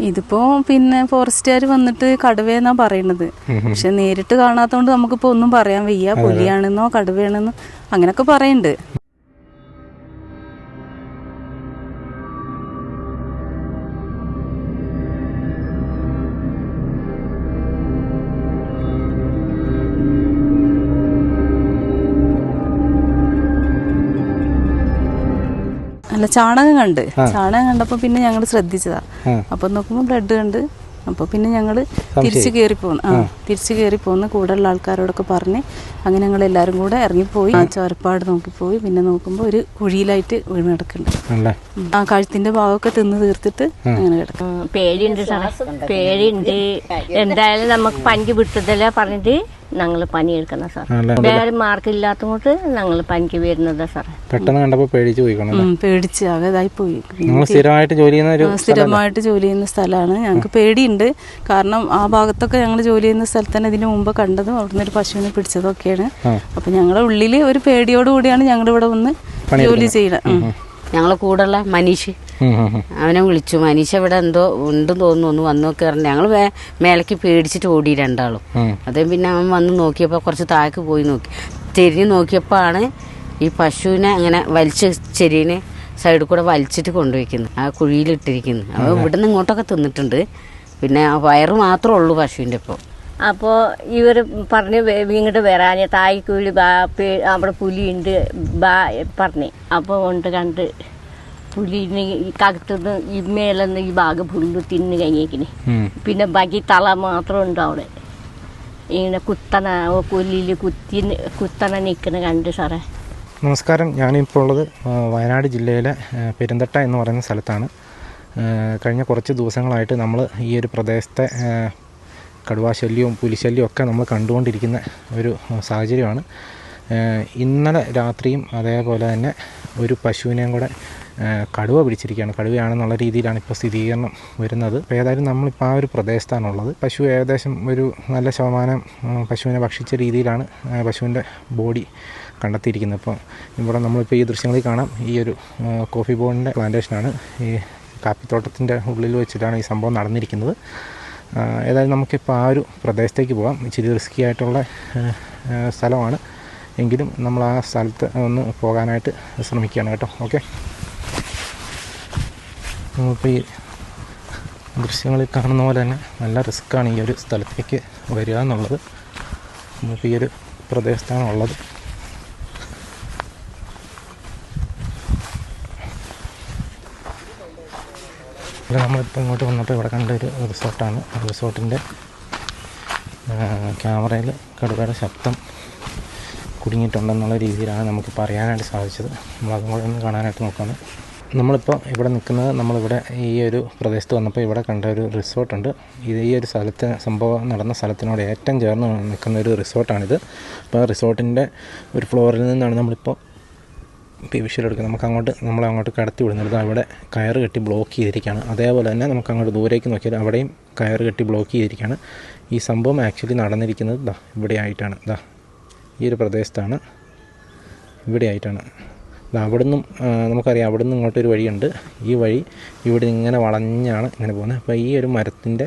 ഇതിപ്പോ പിന്നെ ഫോറസ്റ്റുകാർ വന്നിട്ട് കടുവയെന്നാ പറയണത്. പക്ഷെ നേരിട്ട് കാണാത്തോണ്ട് നമുക്കിപ്പോ ഒന്നും പറയാൻ വയ്യ. പുലിയാണെന്നോ കടുവയാണെന്നോ അങ്ങനൊക്കെ പറയുന്നുണ്ട് ചാണകം കണ്ട്. ചാണകം കണ്ടപ്പോ പിന്നെ ഞങ്ങൾ ശ്രദ്ധിച്ചതാ. അപ്പൊ നോക്കുമ്പോ ബ്ലഡ് കണ്ട് അപ്പൊ പിന്നെ ഞങ്ങൾ തിരിച്ചു കയറി പോന്നു. ആ തിരിച്ചു കയറി പോന്ന് കൂടെയുള്ള ആൾക്കാരോടൊക്കെ പറഞ്ഞ് അങ്ങനെ ഞങ്ങൾ എല്ലാരും കൂടെ ഇറങ്ങിപ്പോയി. ആ. ചോരപ്പാട് നോക്കിപ്പോയി. പിന്നെ നോക്കുമ്പോ ഒരു കുഴിയിലായിട്ട് വീണ് കിടക്കുന്നുണ്ട്. ആ കഴുത്തിന്റെ ഭാഗമൊക്കെ തിന്ന് തീർത്തിട്ട് അങ്ങനെ കിടക്കും പേടിയുണ്ട് പേടിയുണ്ട്. എന്തായാലും നമുക്ക് പനിക്ക് വിട്ടതല്ല പറഞ്ഞിട്ട് ഞങ്ങൾ പനിയെടുക്കുന്ന സാർ. വേറെ മാർക്ക് മാർക്കില്ലാത്തതുകൊണ്ട് ഞങ്ങൾ പനിക്ക് വരുന്നത് സാർ പെട്ടെന്ന് കണ്ടപ്പോൾ പേടിച്ച് പോയിക്കണം പേടിച്ച് അതായി പോയി. സ്ഥിരമായിട്ട് ജോലി ചെയ്യുന്ന ഒരു സ്ഥിരമായിട്ട് ജോലി ചെയ്യുന്ന സ്ഥലമാണ്. ഞങ്ങൾക്ക് പേടിയുണ്ട്. കാരണം ആ ഭാഗത്തൊക്കെ ഞങ്ങൾ ജോലി ചെയ്യുന്ന സ്ഥലത്ത് തന്നെ ഇതിന് മുമ്പ് കണ്ടതും അവിടുന്ന് ഒരു പശുവിനെ പിടിച്ചതൊക്കെയാണ്. ഒക്കെയാണ് അപ്പൊ ഞങ്ങളുടെ ഉള്ളിൽ ഒരു പേടിയോടുകൂടിയാണ് ഞങ്ങളിവിടെ ഞങ്ങൾ ഇവിടെ വന്ന് ജോലി ചെയ്യണം. ഞങ്ങളെ കൂടെയുള്ള മനീഷ്. അവനെ വിളിച്ചു. മനീഷ് ഇവിടെ എന്തോ ഉണ്ടെന്ന് തോന്നുന്നു. ഒന്ന് വന്നു നോക്കി പറഞ്ഞു. ഞങ്ങൾ മേലേക്ക് പേടിച്ചിട്ട് ഓടി രണ്ടാളും. അതേ പിന്നെ അവൻ വന്ന് നോക്കിയപ്പോൾ കുറച്ച് താഴേക്ക് പോയി നോക്കി. തിരിഞ്ഞ് നോക്കിയപ്പോൾ ആണ് ഈ പശുവിനെ അങ്ങനെ വലിച്ച ചെരീനെ സൈഡിൽ കൂടെ വലിച്ചിട്ട് കൊണ്ടുപോയിക്കുന്നു ആ കുഴിയിലിട്ടിരിക്കുന്നു അവ ഇവിടുന്ന് ഇങ്ങോട്ടൊക്കെ തിന്നിട്ടുണ്ട്. പിന്നെ വയറ് മാത്രമേ ഉള്ളൂ പശുവിന്റെ ഇപ്പോൾ അപ്പോൾ ഇവർ പറഞ്ഞ് ഇങ്ങോട്ട് വരാൻ തായ്ക്കൂലി ബാ അവിടെ പുലിയുണ്ട് ബാ പറഞ്ഞു. അപ്പോൾ കൊണ്ട് കണ്ട് പുലിന് ഈ കകത്തുനിന്ന് ഈ മേലെന്ന് ഈ ഭാഗം പുല്ല് തിന്ന് കഴിഞ്ഞേക്കിന്. പിന്നെ ബാക്കി തല മാത്രം ഉണ്ട് അവിടെ. ഇങ്ങനെ കുത്തന കൊല്ലിൽ കുത്തി കുത്തന നിൽക്കുന്ന കണ്ട് സാറേ. നമസ്കാരം. ഞാനിപ്പോൾ ഉള്ളത് വയനാട് ജില്ലയിലെ പെരുന്തട്ട എന്ന് പറയുന്ന സ്ഥലത്താണ്. കഴിഞ്ഞ കുറച്ച് ദിവസങ്ങളായിട്ട് നമ്മൾ ഈ ഒരു പ്രദേശത്തെ കടുവാശല്യവും പുലിശല്യവും ഒക്കെ നമ്മൾ കണ്ടുകൊണ്ടിരിക്കുന്ന ഒരു സാഹചര്യമാണ്. ഇന്നലെ രാത്രിയും അതേപോലെ തന്നെ ഒരു പശുവിനെയും കൂടെ കടുവ പിടിച്ചിരിക്കുകയാണ്. കടുവയാണെന്നുള്ള രീതിയിലാണ് ഇപ്പോൾ സ്ഥിരീകരണം വരുന്നത്. അപ്പോൾ ഏതായാലും നമ്മളിപ്പോൾ ആ ഒരു പ്രദേശത്താണുള്ളത്. പശു ഏകദേശം ഒരു നല്ല ശതമാനം പശുവിനെ ഭക്ഷിച്ച രീതിയിലാണ് പശുവിന്റെ ബോഡി കണ്ടെത്തിയിരിക്കുന്നത്. അപ്പോൾ ഇവിടെ നമ്മളിപ്പോൾ ഈ ദൃശ്യങ്ങളിൽ കാണാം. ഈ ഒരു കോഫി ബോണിന്റെ പ്ലാന്റേഷനാണ് ഈ കാപ്പിത്തോട്ടത്തിന്റെ ഉള്ളിൽ വെച്ചിട്ടാണ് ഈ സംഭവം നടന്നിരിക്കുന്നത്. ഏതായാലും നമുക്കിപ്പോൾ ആ ഒരു പ്രദേശത്തേക്ക് പോകാം. ഇച്ചിരി റിസ്കി ആയിട്ടുള്ള സ്ഥലമാണ്. എങ്കിലും നമ്മൾ ആ സ്ഥലത്ത് ഒന്ന് പോകാനായിട്ട് ശ്രമിക്കുകയാണ് കേട്ടോ. ഓക്കെ നമ്മളിപ്പോൾ ഈ ദൃശ്യങ്ങളിൽ കാണുന്ന പോലെ തന്നെ നല്ല റിസ്ക്കാണ് ഈ ഒരു സ്ഥലത്തേക്ക് വരിക എന്നുള്ളത്. നമ്മളിപ്പോൾ ഈ ഒരു പ്രദേശത്താണ് ഉള്ളത് ഇവിടെ നമ്മളിപ്പോൾ ഇങ്ങോട്ട് വന്നപ്പോൾ ഇവിടെ കണ്ട ഒരു റിസോർട്ടാണ്. റിസോർട്ടിന്റെ ക്യാമറയിൽ കടുവയുടെ ശബ്ദം കുടുങ്ങിയിട്ടുണ്ടെന്നുള്ള രീതിയിലാണ് നമുക്ക് പറയാനായിട്ട് സാധിച്ചത്. നമ്മൾ അതും കൂടെ ഒന്ന് കാണാനായിട്ട് നോക്കുകയാണ് നമ്മളിപ്പോൾ ഇവിടെ നിൽക്കുന്നത് നമ്മളിവിടെ ഈ ഒരു പ്രദേശത്ത് വന്നപ്പോൾ ഇവിടെ കണ്ട ഒരു റിസോർട്ടുണ്ട്. ഇത് ഈ ഒരു സ്ഥലത്ത് സംഭവം നടന്ന സ്ഥലത്തിനോട് ഏറ്റവും ചേർന്ന് നിൽക്കുന്ന ഒരു റിസോർട്ടാണിത്. അപ്പോൾ റിസോർട്ടിന്റെ ഒരു ഫ്ലോറിൽ നിന്നാണ് നമ്മളിപ്പോൾ ഇപ്പോൾ വിഷയിൽ എടുക്കുക നമുക്ക് അങ്ങോട്ട് നമ്മളെ അങ്ങോട്ട് കടത്തി വിടുന്നത്. അവിടെ കയർ കെട്ടി ബ്ലോക്ക് ചെയ്തിരിക്കുകയാണ്. അതേപോലെ തന്നെ നമുക്ക് അങ്ങോട്ട് ദൂരേക്ക് നോക്കിയാൽ അവിടെയും കയർ കെട്ടി ബ്ലോക്ക് ചെയ്തിരിക്കുകയാണ്. ഈ സംഭവം ആക്ച്വലി നടന്നിരിക്കുന്നത് ദാ ഇവിടെ ആയിട്ടാണ് ദാ ഈ ഒരു പ്രദേശത്താണ്. ഇവിടെ ആയിട്ടാണ് നമുക്കറിയാം ആ, നമുക്കറിയാം അവിടുന്ന് ഇങ്ങോട്ടൊരു വഴിയുണ്ട്. ഈ വഴി ഇവിടെ ഇങ്ങനെ വളഞ്ഞാണ് ഇങ്ങനെ പോകുന്നത്. അപ്പോൾ ഈ ഒരു മരത്തിന്റെ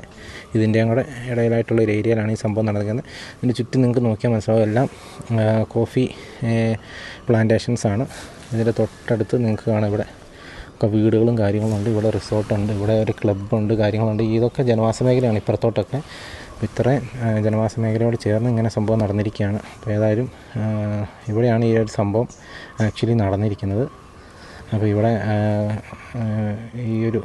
ഇതിന്റെയും കൂടെ ഇടയിലായിട്ടുള്ള ഒരു ഏരിയയിലാണ് ഈ സംഭവം നടക്കുന്നത്. ഇതിന് ചുറ്റും നിങ്ങൾക്ക് നോക്കിയാൽ മനസ്സിലാവും. എല്ലാം കോഫി പ്ലാന്റേഷൻസ് ആണ്. ഇതിന്റെ തൊട്ടടുത്ത് നിങ്ങൾക്ക് കാണാം ഇവിടെ ഒക്കെ വീടുകളും കാര്യങ്ങളുണ്ട് ഇവിടെ റിസോർട്ടുണ്ട്. ഇവിടെ ഒരു ക്ലബ്ബുണ്ട് കാര്യങ്ങളുണ്ട്. ഇതൊക്കെ ജനവാസ മേഖലയാണ് ഇപ്പുറത്തോട്ടൊക്കെ. അപ്പോൾ ഇത്രയും ജനവാസ മേഖലയോട് ചേർന്ന് ഇങ്ങനെ സംഭവം നടന്നിരിക്കുകയാണ്. അപ്പോൾ ഏതായാലും ഇവിടെയാണ് ഈ ഒരു സംഭവം ആക്ച്വലി നടന്നിരിക്കുന്നത്. അപ്പോൾ ഇവിടെ ഈ ഒരു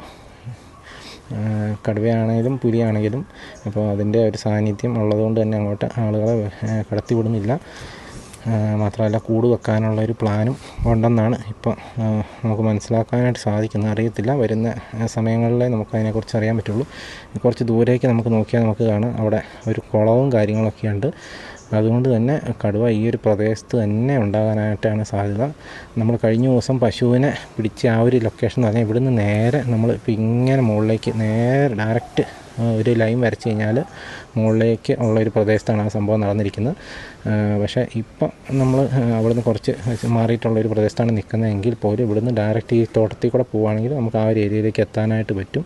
കടുവയാണെങ്കിലും പുലിയാണെങ്കിലും അപ്പോൾ അതിന്റെ ഒരു സാന്നിധ്യം ഉള്ളതുകൊണ്ട് തന്നെ അങ്ങോട്ട് ആളുകളെ കടത്തിവിടുന്നില്ല. മാത്രമല്ല കൂട് വെക്കാനുള്ള ഒരു പ്ലാനും ഉണ്ടെന്നാണ് ഇപ്പോൾ നമുക്ക് മനസ്സിലാക്കാനായിട്ട് സാധിക്കുന്നത്. അറിയത്തില്ല വരുന്ന സമയങ്ങളിലെ നമുക്ക് അതിനെക്കുറിച്ച് അറിയാൻ പറ്റുള്ളൂ. കുറച്ച് ദൂരേക്ക് നമുക്ക് നോക്കിയാൽ നമുക്ക് കാണാം. അവിടെ ഒരു കുളവും കാര്യങ്ങളൊക്കെ ഉണ്ട്. അതുകൊണ്ട് തന്നെ കടുവ ഈ ഒരു പ്രദേശത്ത് തന്നെ ഉണ്ടാകാനായിട്ടാണ് സാധ്യത. നമ്മൾ കഴിഞ്ഞ ദിവസം പശുവിനെ പിടിച്ച ആ ഒരു ലൊക്കേഷൻ എന്ന് പറഞ്ഞാൽ ഇവിടുന്ന് നേരെ നമ്മൾ ഇങ്ങനെ മുകളിലേക്ക് നേരെ ഡയറക്റ്റ് ഒരു ലൈൻ വരച്ച് കഴിഞ്ഞാൽ മുകളിലേക്ക് ഉള്ള ഒരു പ്രദേശത്താണ് ആ സംഭവം നടന്നിരിക്കുന്നത്. പക്ഷേ ഇപ്പം നമ്മൾ അവിടുന്ന് കുറച്ച് മാറിയിട്ടുള്ള ഒരു പ്രദേശത്താണ് നിൽക്കുന്നതെങ്കിൽ പോലും ഇവിടുന്ന് ഡയറക്റ്റ് ഈ തോട്ടത്തിൽ കൂടെ പോവുകയാണെങ്കിൽ നമുക്ക് ആ ഒരു ഏരിയയിലേക്ക് എത്താനായിട്ട് പറ്റും.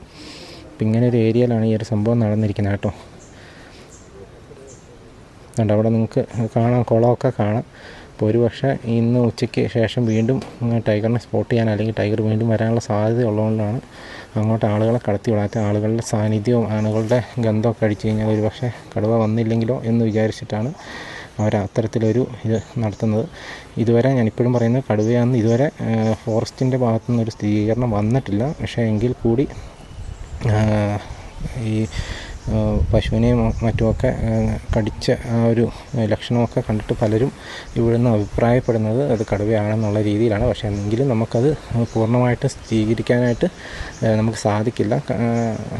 അപ്പം ഇങ്ങനെ ഒരു ഏരിയയിലാണ് ഈ ഒരു സംഭവം നടന്നിരിക്കുന്നത് കേട്ടോ. അതുകൊണ്ട് അവിടെ നിങ്ങൾക്ക് കാണാം കുളമൊക്കെ കാണാം. അപ്പോൾ ഒരു പക്ഷേ ഇന്ന് ഉച്ചയ്ക്ക് ശേഷം വീണ്ടും ടൈഗറിനെ സ്പോട്ട് ചെയ്യാൻ അല്ലെങ്കിൽ ടൈഗർ വീണ്ടും വരാനുള്ള സാധ്യത ഉള്ളതുകൊണ്ടാണ് അങ്ങോട്ട് ആളുകളെ കടത്തി വിടാത്ത ആളുകളുടെ സാന്നിധ്യവും ആളുകളുടെ ഗന്ധമൊക്കെ അടിച്ചു കഴിഞ്ഞാൽ ഒരു പക്ഷേ കടുവ വന്നില്ലെങ്കിലോ എന്ന് വിചാരിച്ചിട്ടാണ് അവർ അത്തരത്തിലൊരു ഇത് നടത്തുന്നത്. ഇതുവരെ ഞാനിപ്പോഴും പറയുന്നത് കടുവയാണെന്ന് ഇതുവരെ ഫോറസ്റ്റിന്റെ ഭാഗത്തു നിന്നൊരു സ്ഥിരീകരണം വന്നിട്ടില്ല. പക്ഷേ എങ്കിൽ കൂടി ഈ പശുവിനെയും മറ്റുമൊക്കെ കടിച്ച ആ ഒരു ലക്ഷണമൊക്കെ കണ്ടിട്ട് പലരും ഇവിടുന്ന് അഭിപ്രായപ്പെടുന്നത് അത് കടുവയാണെന്നുള്ള രീതിയിലാണ്. പക്ഷേ എങ്കിലും നമുക്കത് പൂർണമായിട്ട് സ്ഥിരീകരിക്കാനായിട്ട് നമുക്ക് സാധിക്കില്ല.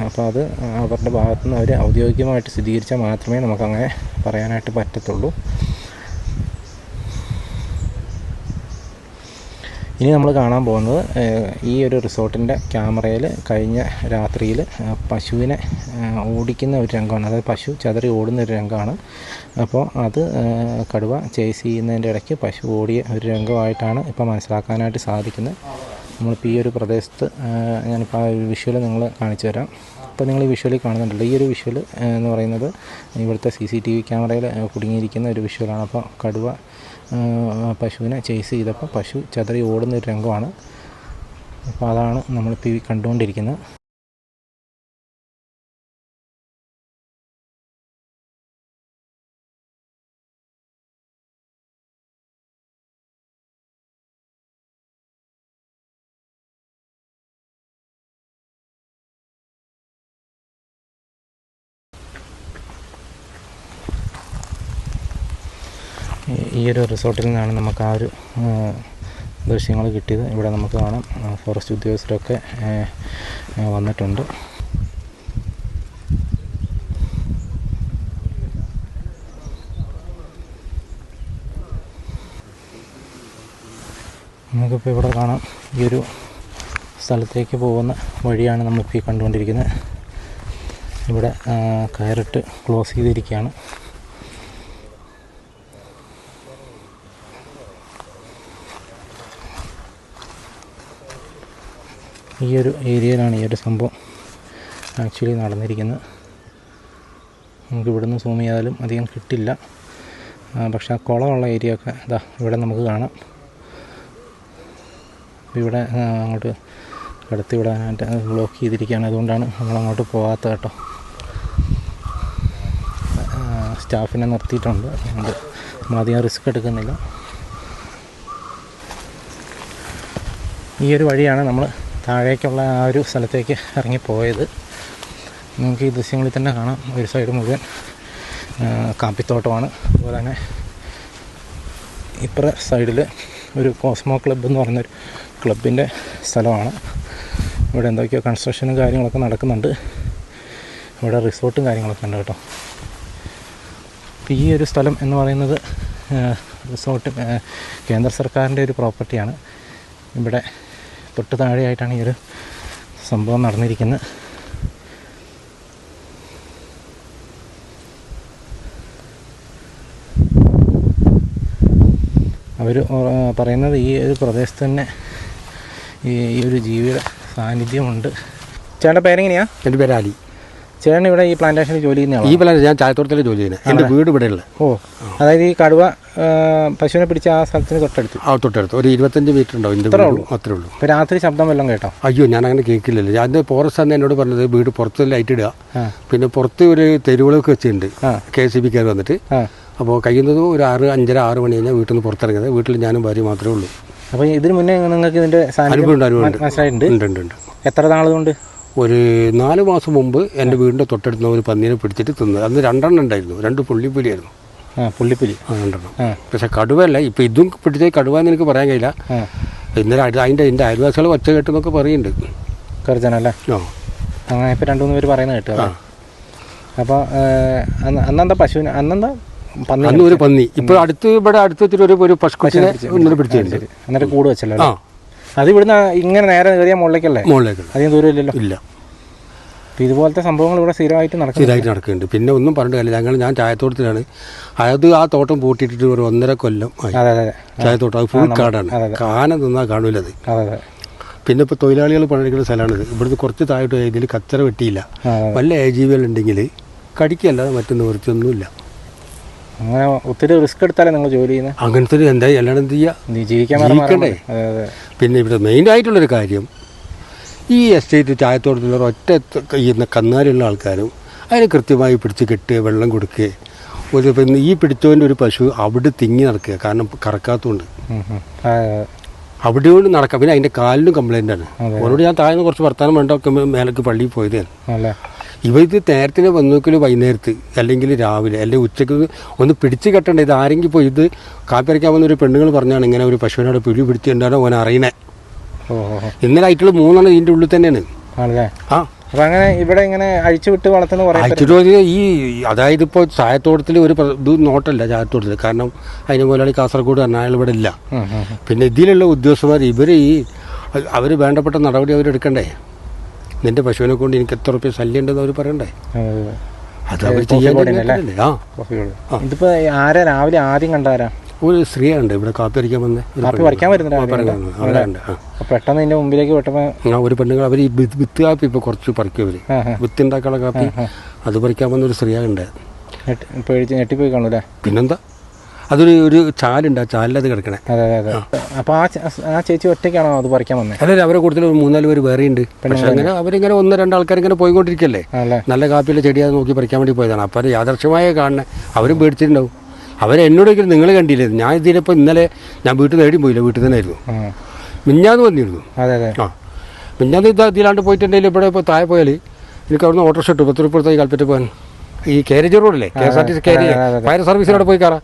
അപ്പോൾ അത് അവരുടെ ഭാഗത്തുനിന്ന് അവർ ഔദ്യോഗികമായിട്ട് സ്ഥിരീകരിച്ചാൽ മാത്രമേ നമുക്കങ്ങനെ പറയാനായിട്ട് പറ്റത്തുള്ളൂ. ഇനി നമ്മൾ കാണാൻ പോകുന്നത് ഈ ഒരു റിസോർട്ടിന്റെ ക്യാമറയിൽ കഴിഞ്ഞ രാത്രിയിൽ പശുവിനെ ഓടിക്കുന്ന ഒരു രംഗമാണ്. അതായത് പശു ചതറി ഓടുന്ന ഒരു രംഗമാണ്. അപ്പോൾ അത് കടുവ ചേസ് ചെയ്യുന്നതിന്റെ ഇടയ്ക്ക് പശു ഓടിയ ഒരു രംഗമായിട്ടാണ് ഇപ്പോൾ മനസ്സിലാക്കാനായിട്ട് സാധിക്കുന്നത്. നമ്മളിപ്പോൾ ഈ ഒരു പ്രദേശത്ത് ഞാനിപ്പോൾ ആ ഒരു വിഷ്വൽ നിങ്ങൾ കാണിച്ചു തരാം. അപ്പോൾ നിങ്ങൾ ഈ കാണുന്നുണ്ടല്ലോ. ഈ ഒരു വിഷ്വൽ എന്ന് പറയുന്നത് ഇവിടുത്തെ സി സി ടി വി ക്യാമറയിൽ കുടുങ്ങിയിരിക്കുന്ന ഒരു വിഷ്വലാണ് അപ്പോൾ കടുവ പശുവിനെ ചേസ് ചെയ്തപ്പോൾ പശു ചതറി ഓടുന്ന ഒരു രംഗമാണ്. അപ്പോൾ അതാണ് നമ്മളിപ്പോൾ ഈ കണ്ടുകൊണ്ടിരിക്കുന്നത്. ഈ- ഒരു റിസോർട്ടിൽ നിന്നാണ് നമുക്ക് ആ ഒരു ദൃശ്യങ്ങൾ കിട്ടിയത്. ഇവിടെ നമുക്ക് കാണാം. ഫോറസ്റ്റ് ഉദ്യോഗസ്ഥരൊക്കെ വന്നിട്ടുണ്ട്. നമുക്കിപ്പോൾ ഇവിടെ കാണാം. ഈ ഒരു സ്ഥലത്തേക്ക് പോകുന്ന വഴിയാണ് നമ്മളിപ്പോൾ ഈ കണ്ടുകൊണ്ടിരിക്കുന്നത്. ഇവിടെ കയറിട്ട് ക്ലോസ് ചെയ്തിരിക്കുകയാണ്. ഈ ഒരു ഏരിയയിലാണ് ഈ ഒരു സംഭവം ആക്ച്വലി നടന്നിരിക്കുന്നത്. നമുക്ക് ഇവിടുന്ന് സൂം ചെയ്താലും അധികം കിട്ടില്ല. പക്ഷെ ആ കുളമുള്ള ഏരിയ ഒക്കെ ഇതാ ഇവിടെ നമുക്ക് കാണാം. ഇവിടെ അങ്ങോട്ട് കടത്തി വിടാനായിട്ട് ബ്ലോക്ക് ചെയ്തിരിക്കുകയാണ്. അതുകൊണ്ടാണ് നമ്മൾ അങ്ങോട്ട് പോകാത്തത് കേട്ടോ സ്റ്റാഫിനെ നിർത്തിയിട്ടുണ്ട്. അതുകൊണ്ട് നമ്മളധികം റിസ്ക് എടുക്കുന്നില്ല. ഈ ഒരു വഴിയാണ് നമ്മൾ താഴേക്കുള്ള ആ ഒരു സ്ഥലത്തേക്ക് ഇറങ്ങിപ്പോയത്. നിങ്ങൾക്ക് ഈ ദൃശ്യങ്ങളിൽ തന്നെ കാണാം. ഒരു സൈഡ് മുഴുവൻ കാപ്പിത്തോട്ടമാണ്. അതുപോലെ തന്നെ ഇപ്പുറ സൈഡിൽ ഒരു കോസ്മോ ക്ലബ്ബ് എന്ന് പറയുന്നൊരു ക്ലബിന്റെ സ്ഥലമാണ്. ഇവിടെ എന്തൊക്കെയോ കൺസ്ട്രക്ഷനും കാര്യങ്ങളൊക്കെ നടക്കുന്നുണ്ട്. ഇവിടെ റിസോർട്ടും കാര്യങ്ങളൊക്കെ ഉണ്ട് കേട്ടോ. അപ്പോൾ ഈ ഒരു സ്ഥലം എന്ന് പറയുന്നത് റിസോർട്ട് കേന്ദ്ര സർക്കാരിന്റെ ഒരു പ്രോപ്പർട്ടിയാണ് ഇവിടെ തൊട്ട് താഴെയായിട്ടാണ് ഈ ഒരു സംഭവം നടന്നിരിക്കുന്നത്. അവർ പറയുന്നത് ഈ ഒരു പ്രദേശത്ത് തന്നെ ഈ ഒരു ജീവിയുടെ സാന്നിധ്യമുണ്ട്. ചേട്ടന്റെ പേരെങ്ങനെയാണ് എന്റെ പേര് അലി. ചേട്ടൻ ഇവിടെ ഈ പ്ലാന്റേഷനിൽ ജോലി ഈ പ്ലാന്റ് ഞാൻ ചായത്തോട്ടത്തിൽ ജോലി ചെയ്യുന്നത് എന്റെ വീട് ഇവിടെയുള്ള. ഓ അതായത് ഈ കടുവ പശുവിനെ പിടിച്ച ആ സ്ഥലത്തിന് തൊട്ടടുത്ത്. ആ തൊട്ടടുത്ത്. ഒരു ഇരുപത്തഞ്ച് മീറ്റർ ഉണ്ടാവും എന്റെ അത്രേ ഉള്ളൂ? അത്രേ ഉള്ളൂ. ഇപ്പോൾ രാത്രി ശബ്ദം വല്ലതും കേട്ടോ? അയ്യോ ഞാൻ അങ്ങനെ കേൾക്കില്ലല്ലോ. ഞാൻ ഫോറസ്റ്റ് അന്ന് എന്നോട് പറഞ്ഞത്. വീട് പുറത്ത് ലൈറ്റ് ഇടുക. പിന്നെ പുറത്ത് ഒരു തെരുവുകളൊക്കെ വെച്ചിട്ടുണ്ട്. കെ സി സി ബിക്കാർ വന്നിട്ട്. അപ്പോൾ കഴിയുന്നതും ഒരു ആറ് അഞ്ചര ആറ് മണി കഴിഞ്ഞാൽ വീട്ടിൽ നിന്ന് പുറത്തിറങ്ങിയത് വീട്ടിൽ ഞാനും ഭാര്യ മാത്രമേ ഉള്ളൂ. അപ്പോൾ ഇതിന് മുന്നേ നിങ്ങൾക്ക് ഇതിന്റെ അനുഭവം മനസ്സിലായിട്ടുണ്ട്? എത്ര നാളുകൊണ്ട് ഒരു നാല് മാസം മുമ്പ് എന്റെ വീടിന്റെ തൊട്ടടുത്ത് ഒരു പന്നീനെ പിടിച്ചിട്ട് തിന്നത് അന്ന് രണ്ടെണ്ണം ഉണ്ടായിരുന്നു. രണ്ട് പുള്ളിപ്പുലിയായിരുന്നു. പുള്ളിപ്പുലി. ആ രണ്ടെണ്ണം. പക്ഷെ കടുവല്ല ഇപ്പം ഇതും പിടിച്ച കടുവ എന്ന് എനിക്ക് പറയാൻ കഴിയില്ല. ഇന്നലെ അതിന്റെ എന്റെ അയൽവാസികൾ ഒച്ച കേട്ടെന്നൊക്കെ പറയുന്നുണ്ട്. കറുജനല്ലേ ആ. അങ്ങനെ ഇപ്പം രണ്ട് മൂന്ന് പേര് പറയുന്നത് കേട്ടോ. അപ്പോൾ അന്നെന്താ പശുവിന് അന്നെന്താ പന്നി അന്ന് ഒരു പന്നി. ഇപ്പോൾ അടുത്ത് ഇവിടെ അടുത്ത് ഒരു പിടിച്ച് പിടിച്ചിട്ടുണ്ട്. എന്നിട്ട് കൂട് വെച്ചല്ലോ? അത് ഇവിടുന്ന് ഇങ്ങനെ നേരെ കയറിയ മുകളിലേക്കല്ലേ? മുകളിലേക്ക് അധികം ദൂരം ഇല്ലല്ലോ ഇല്ല ഇതുപോലത്തെ സംഭവങ്ങൾ ഇവിടെ സ്ഥിരമായിട്ട് നടക്കും സ്ഥിരമായിട്ട് നടക്കുന്നുണ്ട്. പിന്നെ ഒന്നും പറഞ്ഞിട്ട് കാര്യമില്ല. ഞങ്ങൾ ഞാൻ ചായത്തോട്ടത്തിലാണ്. അത് ആ തോട്ടം പൂട്ടിയിട്ടിട്ട് ഒരു ഒന്നര കൊല്ലം ആയി. ചായത്തോട്ടം. അത് ഫുൾ കാടാണ്. കാന നിന്നാൽ കാണൂല അത്. പിന്നെ ഇപ്പോൾ തൊഴിലാളികൾ പണിയെടുക്കുന്ന സ്ഥലമാണിത്. ഇവിടുന്ന് കുറച്ച് താഴോട്ട് കഴിഞ്ഞാൽ ഇതിൽ കച്ചറ വെട്ടിയില്ല. വല്ല ഉണ്ടെങ്കിൽ കടിക്കല്ലാതെ മറ്റൊന്നും നിവൃത്തിയൊന്നുമില്ല. അങ്ങനെ ഒത്തിരി റിസ്ക് എടുത്താലേ നിങ്ങൾ ജോലി ചെയ്യുന്നത് അങ്ങനത്തെ ഒരു എന്താ അല്ലാണ്ട് എന്ത് ചെയ്യുക നീ ജീവിക്കാൻ ജീവിക്കണ്ടേ? പിന്നെ ഇവിടെ മെയിൻ ആയിട്ടുള്ളൊരു കാര്യം ഈ എസ്റ്റേറ്റ് ചായത്തോട്ടത്തിലുള്ള ഒറ്റ ചെയ്യുന്ന കന്നാലുള്ള ആൾക്കാരും അതിനെ കൃത്യമായി പിടിച്ച് കെട്ടുക വെള്ളം കൊടുക്കുക ഒരു പിന്നെ ഈ പിടിച്ചവന്റെ ഒരു പശു അവിടെ തിങ്ങി നടക്കുക. കാരണം കറക്കാത്തതുകൊണ്ട്. അവിടെ കൊണ്ട് നടക്കാം. പിന്നെ അതിന്റെ കാലിനും കംപ്ലൈന്റ് ആണ്. അവരോട് ഞാൻ താഴ്ന്ന് കുറച്ച് വർത്താനം വേണ്ട മേലേക്ക് പള്ളിയിൽ പോയതാണ് ഇവ ഇത് നേരത്തിന് വന്നോക്കിൽ വൈകുന്നേരത്ത് അല്ലെങ്കിൽ രാവിലെ അല്ലെങ്കിൽ ഉച്ചയ്ക്ക് ഒന്ന് പിടിച്ച് കെട്ടണ്ട? ഇത് ആരെങ്കിലും പോയി ഇത് കാപ്പിറക്കാൻ വന്ന ഒരു പെണ്ണുങ്ങൾ പറഞ്ഞാണ് ഇങ്ങനെ ഒരു പശുവിനോട് പിടി പിടിച്ചിട്ടുണ്ടാണ് ഓൻ അറിയണേ. ഇന്നലെ ആയിട്ടുള്ള മൂന്നെണ്ണം ഇതിന്റെ ഉള്ളിൽ തന്നെയാണ്. ആണല്ലേ? ആ. അപ്പൊ അങ്ങനെ ഇവിടെ ഇങ്ങനെ അഴിച്ചുവിട്ട് വളർത്തുന്ന പേര്- ഈ അതായത് ഇപ്പോൾ ചായത്തോട്ടത്തിൽ ഒരു ഇത് നോട്ടല്ല ചായത്തോട്ടത്തിൽ കാരണം അതിന് മുതലാളി കാസർഗോഡ് എറണാകുളം ഇവിടെ ഇല്ല. പിന്നെ ഇതിലുള്ള ഉദ്യോഗസ്ഥന്മാർ ഇവർ ഈ അവർ വേണ്ടപ്പെട്ട നടപടി അവരെടുക്കണ്ടേ നിന്റെ പശുവിനെ കൊണ്ട് എനിക്ക് എത്ര റുപ്യ ശല്യം ഉണ്ടെന്ന് അവർ പറയണ്ടേ? അതെ, അവർ ചെയ്യാൻ ആ. ഇതിപ്പോ ആരാ രാവിലെ ആദ്യം കണ്ടാരാ? ഒരു സ്ത്രീയുണ്ട് ഇവിടെ കാപ്പി വന്ന് കാപ്പി. പറിക്കാൻ വരുന്നുണ്ട് പെട്ടെന്ന് ഇതിന്റെ മുമ്പിലേക്ക് ആ ഒരു പെണ്ണുങ്ങൾ അവർ ഈ വിത്ത് കാപ്പി ഇപ്പൊ കുറച്ച് പറിക്കും അവർ. വിത്ത് ഉണ്ടാക്കാനുള്ള കാപ്പി അത് പറിക്കാൻ വന്ന ഒരു സ്ത്രീയുണ്ട് ഞെട്ടി- പേടിച്ച് ഞെട്ടിപ്പോയി കാണൂലേ പിന്നെന്താ? അതൊരു ഒരു ചാലുണ്ട് ആ ചാലിലത് കിടക്കണേ. അതെ അതെ അതെ. അപ്പൊ ആ ആ ചേച്ചി ഒറ്റയ്ക്കാണോ അത് പറിക്കാൻ വന്നത് അല്ല അവരെ കൂടുതൽ ഒരു മൂന്നാൽ പേര് വേറെ ഉണ്ട്. പക്ഷെ അങ്ങനെ അവരിങ്ങനെ ഒന്ന് രണ്ട് ആൾക്കാർ ഇങ്ങനെ പോയിക്കൊണ്ടിരിക്കല്ലേ? നല്ല കാപ്പിയിലെ ചെടി അത് നോക്കി പറിക്കാൻ വേണ്ടി പോയതാണ്. അപ്പോൾ അത് യാദർശമായ കാണുന്നത് അവരും പേടിച്ചിട്ടുണ്ടാവും. അവരെ എന്നോടൊക്കെ നിങ്ങൾ കണ്ടില്ലേ? ഞാൻ ഇതിലിപ്പോൾ ഇന്നലെ ഞാൻ വീട്ടിൽ നേടി പോയില്ല വീട്ടിൽ തന്നെ ആയിരുന്നു മിഞ്ഞാന്ന് വന്നിരുന്നു. അതെ അതെ. ആ. മിഞ്ഞാന്ന് ഇത് ഇതിലാണ്ട് പോയിട്ടുണ്ടെങ്കിൽ ഇവിടെ ഇപ്പോൾ താഴെ പോയാൽ എനിക്ക് അവിടുന്ന് ഓട്ടോ ഷോട്ട് പത്ത് രൂപ കൽപ്പറ്റ പോകാൻ. ഈ carriage റോഡല്ലേ? K S R T C carriage. Fire സർവീസിലൂടെ പോയി കയറാം.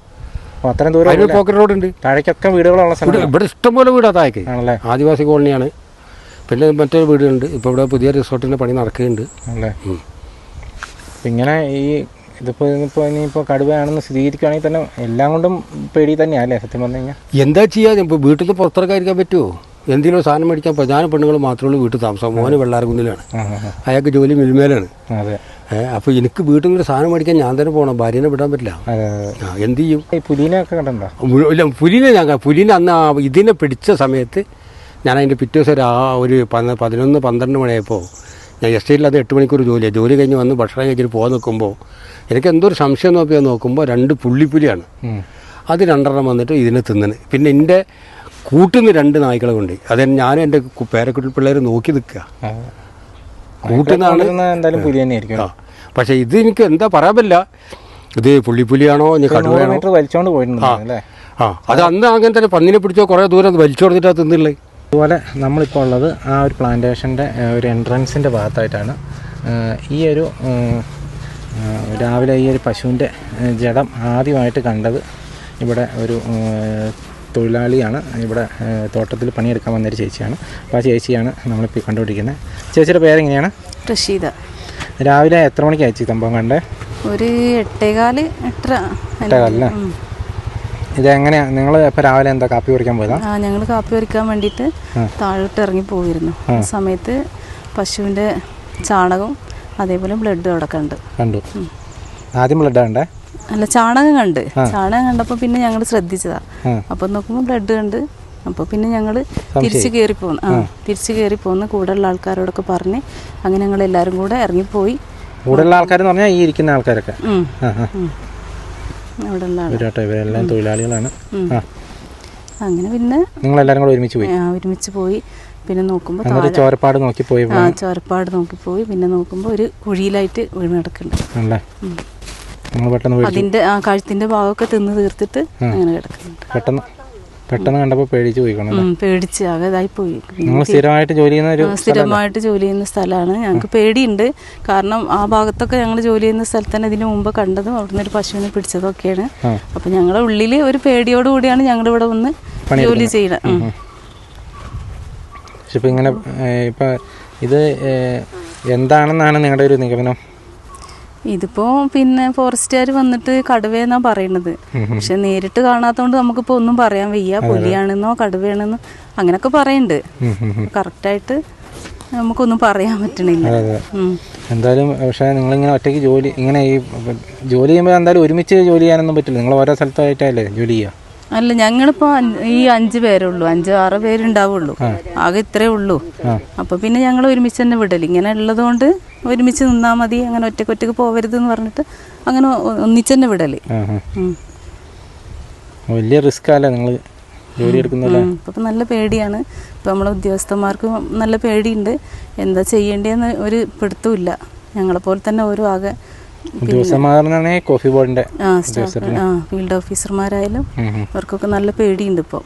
അത്രയും ദൂരം പോക്കറ്റ് റോഡ് ഉണ്ട് താഴേക്കൊക്കെ വീടുകളുള്ള ഇവിടെ സ്ഥലം ഇവിടെ ഇഷ്ടംപോലെ വീടാ താഴേക്ക്. ആണല്ലേ? ആദിവാസി കോളനിയാണ്. പിന്നെ മറ്റൊരു വീടുണ്ട്. ഇപ്പോൾ ഇവിടെ പുതിയ റിസോർട്ടിന്റെ പണി നടക്കുന്നുണ്ട്. ആണല്ലേ? ഇങ്ങനെ ഈ ഇതിപ്പോ ഇന്നിപ്പോൾ ഇനിയിപ്പോൾ കടുവയാണെന്ന് സ്ഥിരീകരിക്കുകയാണെങ്കിൽ തന്നെ എല്ലാം കൊണ്ടും പേടി തന്നെയാ അല്ലേ? സത്യം പറഞ്ഞു കഴിഞ്ഞാൽ എന്താ ചെയ്യുക ഇപ്പോൾ വീട്ടിൽ നിന്ന് പുറത്തിറക്കാതിരിക്കാൻ പറ്റുമോ എന്തെങ്കിലും സാധനം മേടിക്കാൻ പ്രധാന പെണ്ണുങ്ങൾ മാത്രമേ ഉള്ളൂ. വീട്ടിൽ താമസം. മോന് ആ. അയാൾക്ക് ജോലി മിൽമേലാണ്. അതെ. അപ്പോൾ എനിക്ക് വീട്ടിൽ നിന്ന് സാധനം മേടിക്കാൻ ഞാൻ തന്നെ പോകണം ഭാര്യനെ വിടാൻ പറ്റില്ല. എന്ത് ചെയ്യും? പുലിനൊക്കെ കണ്ടോ ഇല്ല പുലിനെ ഞാൻ പുലിനെ അന്ന് ഇതിനെ പിടിച്ച സമയത്ത് ഞാൻ അതിന്റെ പിറ്റേ ദിവസം ഒരു ആ ഒരു പന്ന- പതിനൊന്ന് പന്ത്രണ്ട് മണിയായപ്പോൾ ഞാൻ എസ്റ്റേറ്റിൽ അത് എട്ട് മണിക്കൂർ ജോലിയാണ് ജോലി കഴിഞ്ഞ് വന്ന് ഭക്ഷണം കഴിച്ചിട്ട് പോകാൻ നോക്കുമ്പോൾ എനിക്ക് എന്തോ ഒരു സംശയം നോക്കിയാൽ നോക്കുമ്പോൾ രണ്ട് പുള്ളിപ്പുലിയാണ്. അത് രണ്ടെണ്ണം വന്നിട്ട് ഇതിനെ തിന്നണ്. പിന്നെ എന്റെ കൂട്ടുന്ന രണ്ട് നായ്ക്കളെ കൊണ്ട് അത് ഞാനും എന്റെ പേരക്കുട്ടി പിള്ളേർ നോക്കി നിൽക്കുക. ആ. കൂട്ടുന്നതാണ് എന്തായാലും പുലി തന്നെയായിരിക്കും പക്ഷേ ഇത് എനിക്ക് എന്താ പറയാൻ പറ്റില്ല. ഇത് പുള്ളിപ്പുലിയാണോ ഇനി കടുവയാണോ? മീറ്റർ വലിച്ചോണ്ട് പോയിട്ടുണ്ട് ആ. അത് അന്ന് അങ്ങനെ തന്നെ പന്നിനെ പിടിച്ചോ കുറേ ദൂരം വലിച്ചു കൊടുത്തിട്ടാ തിന്നുള്ളത് അതുപോലെ നമ്മളിപ്പോൾ ഉള്ളത് ആ ഒരു പ്ലാന്റേഷന്റെ ഒരു എൻട്രൻസിന്റെ ഭാഗത്തായിട്ടാണ്. ഈ ഒരു രാവിലെ ഈ ഒരു പശുവിന്റെ ജഡം ആദ്യമായിട്ട് കണ്ടത് ഇവിടെ ഒരു തൊഴിലാളിയാണ്. ഇവിടെ തോട്ടത്തിൽ പണിയെടുക്കാൻ വന്നൊരു ചേച്ചിയാണ്. അപ്പോൾ ആ ചേച്ചിയാണ് നമ്മളിപ്പോൾ കണ്ടുപിടിക്കുന്നത് ചേച്ചിയുടെ പേരെങ്ങനെയാണ്? റഷീദ. രാവിലെ എത്ര മണിക്ക് അയച്ചു ഈ സംഭവം കണ്ടേ? ഒരു എട്ടേകാൽ എട്ടര എട്ടേകാലല്ലേ? ഇതെങ്ങനെയാ? ഇതെങ്ങനെയാണ് നിങ്ങൾ ഇപ്പോൾ രാവിലെ എന്താ കാപ്പി കുടിക്കാൻ പോയതാ? ആ ഞങ്ങൾ കാപ്പി കുറിക്കാൻ വേണ്ടിയിട്ട് താഴോട്ട് ഇറങ്ങി പോയിരുന്നു. ആ. സമയത്ത് പശുവിന്റെ ചാണകവും അതേപോലെ ബ്ലഡും അവിടെ കണ്ട്. കണ്ടു. ആദ്യം ബ്ലഡ് ഉണ്ടേ അല്ല ചാണകം കണ്ട്. ചാണകം കണ്ടപ്പോ പിന്നെ ഞങ്ങൾ ശ്രദ്ധിച്ചതാ. അപ്പൊ നോക്കുമ്പോ ബ്ലഡ് കണ്ട്. അപ്പൊ പിന്നെ ഞങ്ങൾ തിരിച്ചു കയറി പോന്നു. ആ തിരിച്ചു കയറി പോന്ന് കൂടെയുള്ള ആൾക്കാരോടൊക്കെ പറഞ്ഞ് അങ്ങനെ ഞങ്ങൾ എല്ലാരും കൂടെ ഇറങ്ങിപ്പോയി. കൂടുതലുള്ള ആൾക്കാർ പറഞ്ഞാൽ ഈ ഇരിക്കുന്ന ആൾക്കാരൊക്കെ. ഇവരെല്ലാം തൊഴിലാളികളാണ്. അങ്ങനെ പിന്നെ നിങ്ങൾ എല്ലാരും കൂടെ ഒരുമിച്ച് പോയി? ആ, ഒരുമിച്ച് പോയി. പിന്നെ നോക്കുമ്പോൾ ചോരപ്പാട് നോക്കി പോയി ആ നോക്കി പോയി. പിന്നെ നോക്കുമ്പോൾ ഒരു കുഴിയിലായിട്ട് വീണ് കിടക്കുന്നുണ്ട്. അതിന്റെ ആ കഴുത്തിന്റെ ഭാഗമൊക്കെ തിന്ന് തീർത്തിട്ട് അങ്ങനെ കിടക്കുന്നുണ്ട്. പെട്ടെന്ന് പെട്ടെന്ന് കണ്ടപ്പോൾ പേടിച്ച് പോയിക്കണം പേടിച്ച് ആകെ പോയി. നിങ്ങൾ സ്ഥിരമായിട്ട് ജോലി ചെയ്യുന്ന ഒരു സ്ഥിരമായിട്ട് ജോലി ചെയ്യുന്ന സ്ഥലമാണ്. ഞങ്ങൾക്ക് പേടിയുണ്ട്. കാരണം ആ ഭാഗത്തൊക്കെ ഞങ്ങൾ ജോലി ചെയ്യുന്ന സ്ഥലത്ത് തന്നെ ഇതിന് മുമ്പ് കണ്ടതും അവിടുന്ന് ഒരു പശുവിനെ പിടിച്ചതൊക്കെയാണ്. ഒക്കെയാണ് അപ്പൊ ഞങ്ങളുടെ ഉള്ളിൽ ഒരു പേടിയോട് കൂടിയാണ് ഞങ്ങൾ ഇവിടെ വന്ന് ജോലി ചെയ്യണം. പക്ഷെ ഇപ്പം ഇങ്ങനെ ഇപ്പം ഇത് എന്താണെന്നാണ് നിങ്ങളുടെ ഒരു നിഗമനം? ഇതിപ്പോ പിന്നെ ഫോറസ്റ്റുകാർ വന്നിട്ട് കടുവയെന്നാ പറയണത്. പക്ഷെ നേരിട്ട് കാണാത്തോണ്ട് നമുക്കിപ്പോ ഒന്നും പറയാൻ വയ്യ. പുലിയാണെന്നോ കടുവയാണെന്നോ അങ്ങനൊക്കെ പറയുന്നുണ്ട്. കറക്റ്റായിട്ട് നമുക്കൊന്നും പറയാൻ പറ്റണില്ല. എന്തായാലും പക്ഷെ നിങ്ങളിങ്ങനെ ഒറ്റയ്ക്ക് ജോലി ഇങ്ങനെ ഈ ജോലി ചെയ്യുമ്പോൾ എന്തായാലും ഒരുമിച്ച് ജോലി ചെയ്യാനൊന്നും പറ്റില്ല. നിങ്ങൾ ഓരോ സ്ഥലത്തായിട്ടല്ലേ ജോലി ചെയ്യുക അല്ല ഞങ്ങളിപ്പോ ഈ അഞ്ച് പേരുള്ളൂ. അഞ്ചു ആറ് പേരുണ്ടാവുള്ളൂ. ആകെ ഇത്രേ ഉള്ളൂ. അപ്പൊ പിന്നെ ഞങ്ങൾ ഒരുമിച്ച് തന്നെ വിടൽ. ഇങ്ങനെ ഉള്ളതുകൊണ്ട് ഒരുമിച്ച് നിന്നാൽ മതി അങ്ങനെ ഒറ്റയ്ക്ക് ഒറ്റയ്ക്ക് പോവരുത് എന്ന് പറഞ്ഞിട്ട് അങ്ങനെ ഒന്നിച്ച് തന്നെ വിടൽ. വലിയ റിസ്ക് അല്ലേ നിങ്ങൾ ജോലി എടുക്കുന്നല്ലേ. നല്ല പേടിയാണ്. ഇപ്പം നമ്മളെ ഉദ്യോഗസ്ഥന്മാർക്ക് നല്ല പേടിയുണ്ട്. എന്താ ചെയ്യേണ്ടതെന്ന് ഒരു പിടുത്തമില്ല ഞങ്ങളെ പോലെ തന്നെ ഓരോ ആകെ കോഫി ബോർഡിന്റെ ഫീൽഡ് ഓഫീസർമാരായാലും. അവർക്കൊക്കെ നല്ല പേടിയുണ്ട് ഇപ്പോൾ